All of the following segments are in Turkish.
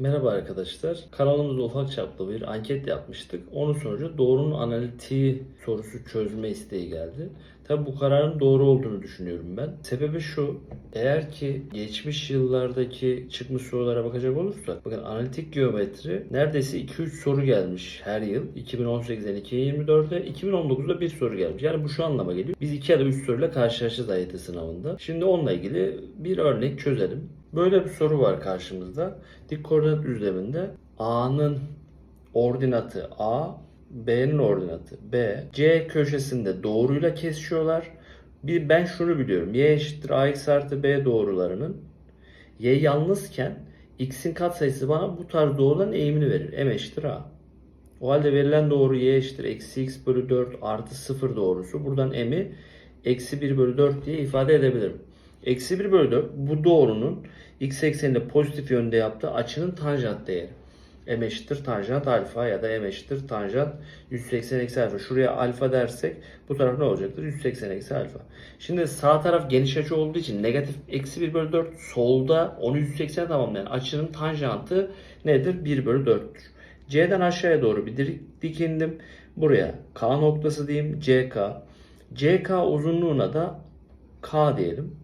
Merhaba arkadaşlar. Kanalımızda ufak çaplı bir anket yapmıştık. Onun sonucu doğrunun analitiği sorusu çözme isteği geldi. Tabi bu kararın doğru olduğunu düşünüyorum ben. Sebebi şu. Eğer ki geçmiş yıllardaki çıkmış sorulara bakacak olursak bakın analitik geometri neredeyse 2-3 soru gelmiş her yıl. 2018'den 2024'e 2019'da bir soru gelmiş. Yani bu şu anlama geliyor. Biz 2 ya da 3 soruyla karşılaşacağız AYT sınavında. Şimdi onunla ilgili bir örnek çözelim. Böyle bir soru var karşımızda. Dik koordinat düzleminde A'nın ordinatı A, B'nin ordinatı B. C köşesinde doğruyla kesişiyorlar. Bir ben şunu biliyorum. Y eşittir AX artı B doğrularının Y yalnızken X'in katsayısı bana bu tarz doğruların eğimini verir. M eşittir A. O halde verilen doğru y eşittir eksi x bölü 4 artı 0 doğrusu. Buradan m'i eksi 1 bölü 4 diye ifade edebilirim. Eksi 1 bölü 4 bu doğrunun x ekseninde pozitif yönde yaptığı açının tanjant değeri. m eşittir tanjant alfa ya da m eşittir tanjant 180 eksi alfa. Şuraya alfa dersek bu taraf ne olacaktır? 180 eksi alfa. Şimdi sağ taraf geniş açı olduğu için negatif eksi 1 bölü 4 solda onu 180 tamamlayan açının tanjantı nedir? 1 bölü 4'tür. C'den aşağıya doğru bir dik- dikindim. Buraya K noktası diyeyim. CK. CK uzunluğuna da K diyelim.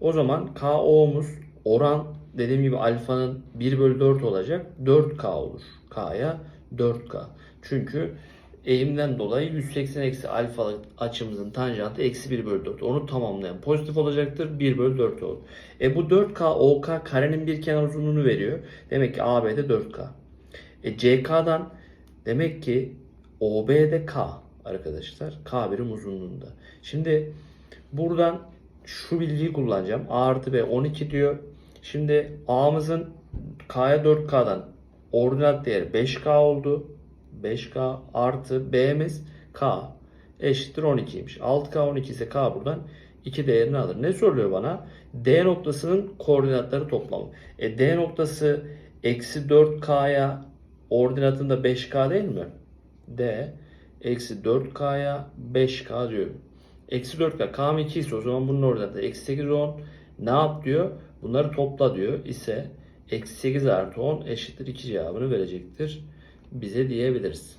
O zaman KO'muz oran dediğim gibi alfanın 1 bölü 4 olacak. 4K olur. K'ya 4K. Çünkü eğimden dolayı 180 eksi alfalık açımızın tanjantı eksi 1 bölü 4. Onu tamamlayan pozitif olacaktır. 1 bölü 4 olur. E bu 4K OK karenin bir kenar uzunluğunu veriyor. Demek ki AB'de 4K. E CK'dan demek ki OB'de K arkadaşlar. K birim uzunluğunda. Şimdi buradan şu bilgiyi kullanacağım. A artı B 12 diyor. Şimdi A'mızın K'ya 4K'dan ordinat değeri 5K oldu. 5K artı B'miz K eşittir 12'ymiş. 6K 12 ise K buradan 2 değerini alır. Ne soruluyor bana? D noktasının koordinatları toplamı. E D noktası eksi 4K'ya ordinatında 5K değil mi? D eksi 4K'ya 5K diyorum. Eksi 4K K'm 2 ise o zaman bunun ordinatı eksi 8 10 ne yap diyor? Bunları topla diyor ise eksi 8 artı 10 eşittir 2 cevabını verecektir. Bize diyebiliriz.